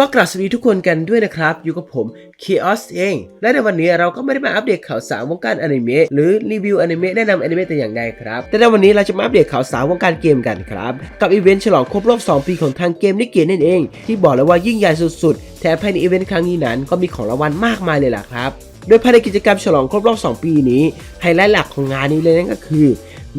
ก็กราบสวัสดีทุกคนกันด้วยนะครับ อยู่กับผม Chaos เอง และในวันนี้เราก็ไม่ได้มาอัปเดตข่าวสารวงการอนิเมะหรือรีวิวอนิเมะแนะนำอนิเมะแต่อย่างใดครับ แต่ในวันนี้เราจะมาอัปเดตข่าวสารวงการเกมกันครับ กับอีเวนต์ฉลองครบรอบ 2 ปีของทางเกมนิเกะนั่นเอง ที่บอกเลยว่ายิ่งใหญ่สุดๆแถมภายในอีเวนต์ครั้งนี้นั้นก็มีของรางวัลมากมายเลยล่ะครับโดยภายในกิจกรรมฉลองครบรอบ 2 ปีนี้ไฮไลท์หลักของงานนี้เลยนั่นก็คือ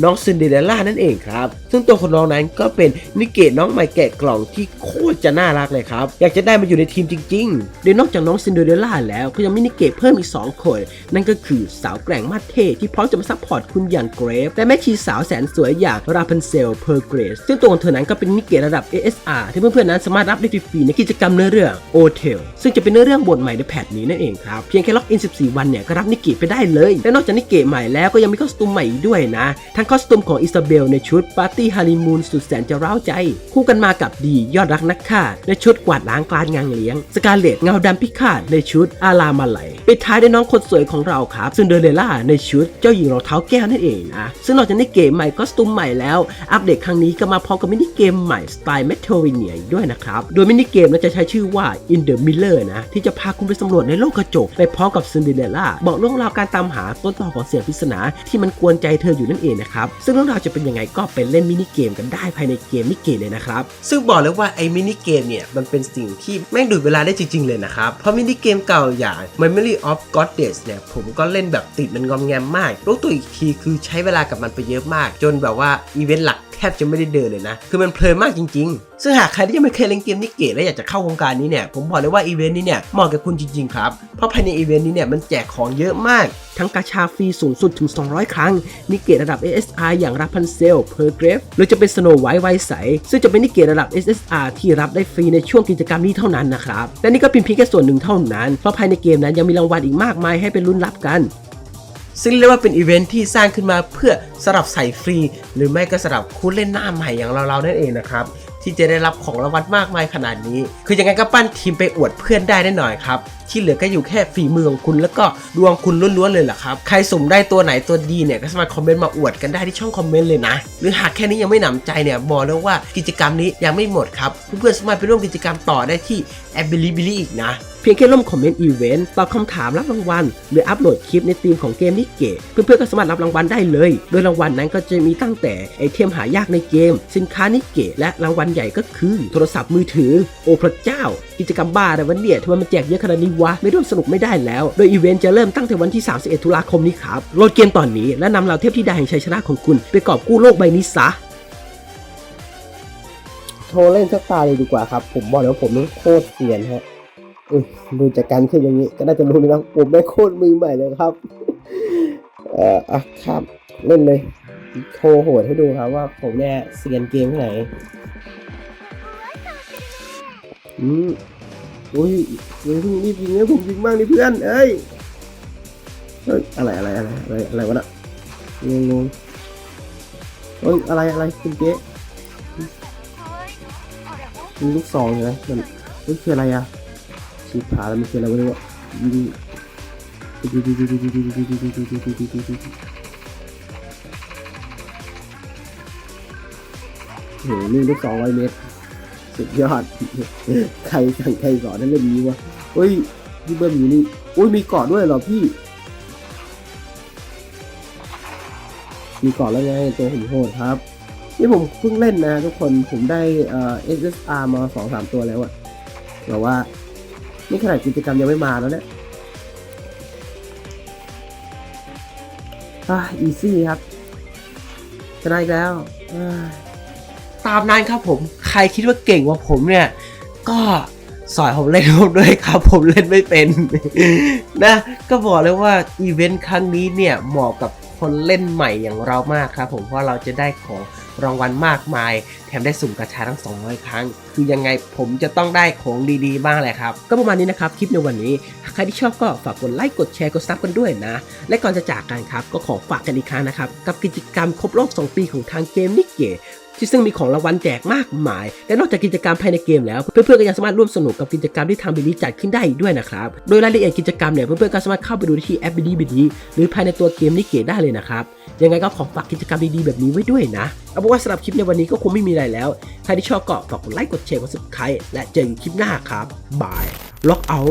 น้องซินเดอเรลล่านั่นเองครับ ซึ่งตัวคนน้องนั้นก็เป็นนิเกะน้องใหม่แกะกล่องที่โคตรจะน่ารักเลยครับ อยากจะได้มาอยู่ในทีมจริงๆโดยนอกจากน้องซินเดอเรลล่าแล้วก็ยังมีนิเกะเพิ่มอีก 2 คน นั่นก็คือสาวแกร่งมาเทที่พร้อมจะมาซัพพอร์ตคุณอย่างเกรฟและแม่ชีสาวแสนสวยอย่างราพันเซลเพอร์เกรสซึ่งตัวของเธอนั้นก็เป็นนิเกะระดับ ASR ที่เพื่อนๆนั้นสามารถรับได้ฟรีๆในกิจกรรมเนื้อเรื่อง o t e l ซึ่งจะเป็นเนื้อเรื่องบทใหม่ในแพทนี้นั่นเองครับเพียงแค่ล็อกอิน 14 วันเนี่ยก็รับนิเกะไปได้เลยและนอกจากนิเกะใหม่แล้วก็ยังมีคอสตูมใหม่ด้วยนะทงคอสตูมของอิซาเบลในชุดปาร์ตี้ฮันนีมูนสุดแสนจะเร้าใจ คู่กันมากับดียอดรักนักฆ่าในชุดกวาดล้างกลารงานเลี้ยง สกาเลตเงาดำพิฆาตในชุดอาลามาไหลปิดท้ายด้วยน้องคนสวยของเราครับซินเดอเรลล่าในชุดเจ้าหญิงรองเท้าแก้วนั่นเองนะซึ่งนอกจากนิเกมใหม่คอสตูมใหม่แล้วอัปเดตครั้งนี้ก็มาพร้อมกับมินิเกมใหม่สไตล์เมโทรวิเนียด้วยนะครับโดยมินิเกมนั้นจะใช้ชื่อว่า In the Miller นะที่จะพาคุณไปสำรวจในโลกกระจกไปพร้อมกับซินเดอเรลล่าบอกเรื่องราวการตามหาต้นตอของเสียงปริศนาที่มันกวนใจเธออยู่นั่นเองนะครับ ซึ่งเรื่องราวจะเป็นยังไงก็ไปเล่นมินิเกมกันได้ภายในเกมนิเกเลยนะครับ ซึ่งบอกเลยว่าไอ้มินิเกมเนี่ยมันเป็นสิ่งที่แม่งดูดเวลาได้จริง ๆ เลยนะครับ เพราะมินิเกมเก่าอย่าง Memory of Goddess เนี่ยผมก็เล่นแบบติดมันงอมแงมมากรู้ตัวอีกทีคือใช้เวลากับมันไปเยอะมาก จนแบบว่าอีเวนต์หลักแทบจะไม่ได้เดินเลยนะ คือมันเพลินมากจริง ๆ ซึ่งหากใครที่ยังไม่เคยเล่นเกมนิเกะและอยากจะเข้าวงการนี้เนี่ย ผมบอกเลยว่าอีเวนต์นี้เนี่ยเหมาะกับคุณจริง ๆ ครับ เพราะภายในอีเวนต์นี้เนี่ยมันแจกของเยอะมาก ทั้งกาชาฟรีสูงสุดถึง 200 ครั้ง นิเกะระดับ ASR อย่างรับพันเซลเพอร์เกรฟหรือจะเป็นสโนไวท์ไวใส ซึ่งจะเป็นนิเกะระดับ SSR ที่รับได้ฟรีในช่วงกิจกรรมนี้เท่านั้นนะครับและนี่ก็เป็นเพียงแค่ส่วนหนึ่งเท่านั้น เพราะภายในเกมนั้นยังมีรางวัลอีกมากมายให้เป็นลุ้นรับกันซึ่งเรียกว่าเป็นอีเวนท์ที่สร้างขึ้นมาเพื่อสำหรับใส่ฟรี หรือไม่ก็สำหรับคุณเล่นหน้าใหม่อย่างเราๆนั่นเองนะครับ ที่จะได้รับของรางวัลมากมายขนาดนี้ คือยังไงก็ปั้นทีมไปอวดเพื่อนได้แน่นอนครับ ที่เหลือก็อยู่แค่ฝีมือของคุณ แล้วก็ดวงคุณล้วนๆเลยล่ะครับ ใครสุ่มได้ตัวไหนตัวดีเนี่ยก็สามารถคอมเมนต์มาอวดกันได้ที่ช่องคอมเมนต์เลยนะ หรือหากแค่นี้ยังไม่หนำใจเนี่ยบอกเลยว่ากิจกรรมนี้ยังไม่หมดครับเพื่อนๆสามารถไปร่วมกิจกรรมต่อได้ที่แอปบิลิบิลิอีกนะเพียงแค่ร่วมคอมเมนต์อีเวนต์ตอบคำถามรับรางวัล หรืออัปโหลดคลิปในทีมของเกมนิเกะเพื่อนๆก็สามารถรับรางวัลได้เลย โดยรางวัลนั้นก็จะมีตั้งแต่ไอเทมหายากในเกม สินค้านิเกะและรางวัลใหญ่ก็คือ โทรศัพท์มือถือ โอ้พระเจ้า กิจกรรมบ้าอะไรวันเนี่ยทำไมมันแจกเยอะขนาดนี้วะ ไม่ร่วมสนุกไม่ได้แล้ว โดยอีเวนต์จะเริ่มตั้งแต่วันที่ 31 ตุลาคมนี้ครับ โหลดเกมตอนนี้และนำเหล่าเทพธิดาแห่งชัยชนะของคุณ ไปกอบกู้โลกใบนี้ซะโทรเล่นสักตาเลยดีกว่าครับ ผมบอกแล้วผมนี่โคตรเสียนฮะอุ๊ยดูจากการขึ้นอย่างนี้ ก็น่าจะรู้นะผมได้โคตรมือใหม่เลยครับ เอ่ออะครับเล่นเลยโชว์โหดให้ดูครับว่าผมเนี่ยเซียนเกมที่ไหน อืม โอ้ยเฮ้ยพี่รีบยิงนะผมยิงบ้างนี่เพื่อนเอ้ยเฮ้ยอะไรอะไรอะไรอะไรอะไรวะน่ะงงงเฮ้ยอะไรอะไรคุณเจ๊มีลูกซองอยู่นะมันเฮ้ยคืออะไรอะชิบหายแล้วมันคืออะไรวะเนี่ยวะยิงโหนี่ลูกสองร้อยเมตร สุดยอด ใครสั่งใครสอนให้เล่นนี้วะเฮ้ยพี่เบิ้มอยู่นี่อุ้ยมีเกาะด้วยเหรอพี่ มีเกาะแล้วไงตัวผมโหดครับ นี่ผมเพิ่งเล่นนะทุกคนผมได้เอ่อ SSR มาสองสามตัวแล้วอะแต่ว่า นี่ขนาดกิจกรรมยังไม่มาแล้วเนี่ยอ่าอีซี่ครับชนะอีกแล้วอ่า ตามนั้นครับผมใครคิดว่าเก่งกว่าผมเนี่ย ก็สอนผมเล่นผมด้วยครับผมเล่นไม่เป็นนะก็บอกเลยว่าอีเวนต์ครั้งนี้เนี่ยเหมาะกับคนเล่นใหม่อย่างเรามากครับผมเพราะเราจะได้ของรางวัลมากมาย แถมได้สุ่มกระชาทั้ง 200 ครั้ง คือยังไงผมจะต้องได้ของดีๆ บ้างแหละครับ ก็ประมาณนี้นะครับ คลิปในวันนี้ ใครที่ชอบก็ฝากกดไลค์กดแชร์กดซับกันด้วยนะ และก่อนจะจากกันครับ ก็ขอฝากกันอีกครั้งนะครับ กับกิจกรรมครบรอบ 2 ปีของทางเกมนิกเกะ ที่ซึ่งมีของรางวัลแจกมากมาย และนอกจากกิจกรรมภายในเกมแล้ว เพื่อนๆก็ยังสามารถร่วมสนุกกับกิจกรรมที่ทางบิลลี่จัดขึ้นได้ด้วยนะครับ โดยรายละเอียดกิจกรรมเนี่ยเพื่อนๆก็สามารถเข้าไปดูที่แอปบิลลี่บิลลี่หรือภายในตัวเกมนิเกตได้เลยนะครับ ยังไงก็ขอฝากกิจกรรมดีๆแบบนี้ไว้ด้วยนะ เอาเป็นว่าสำหรับคลิปในวันนี้ก็คงไม่มีอะไรแล้ว ใครที่ชอบก็ฝากกดไลค์ กดแชร์ กด subscribe และเจอกันคลิปหน้าครับบายล็อกเอา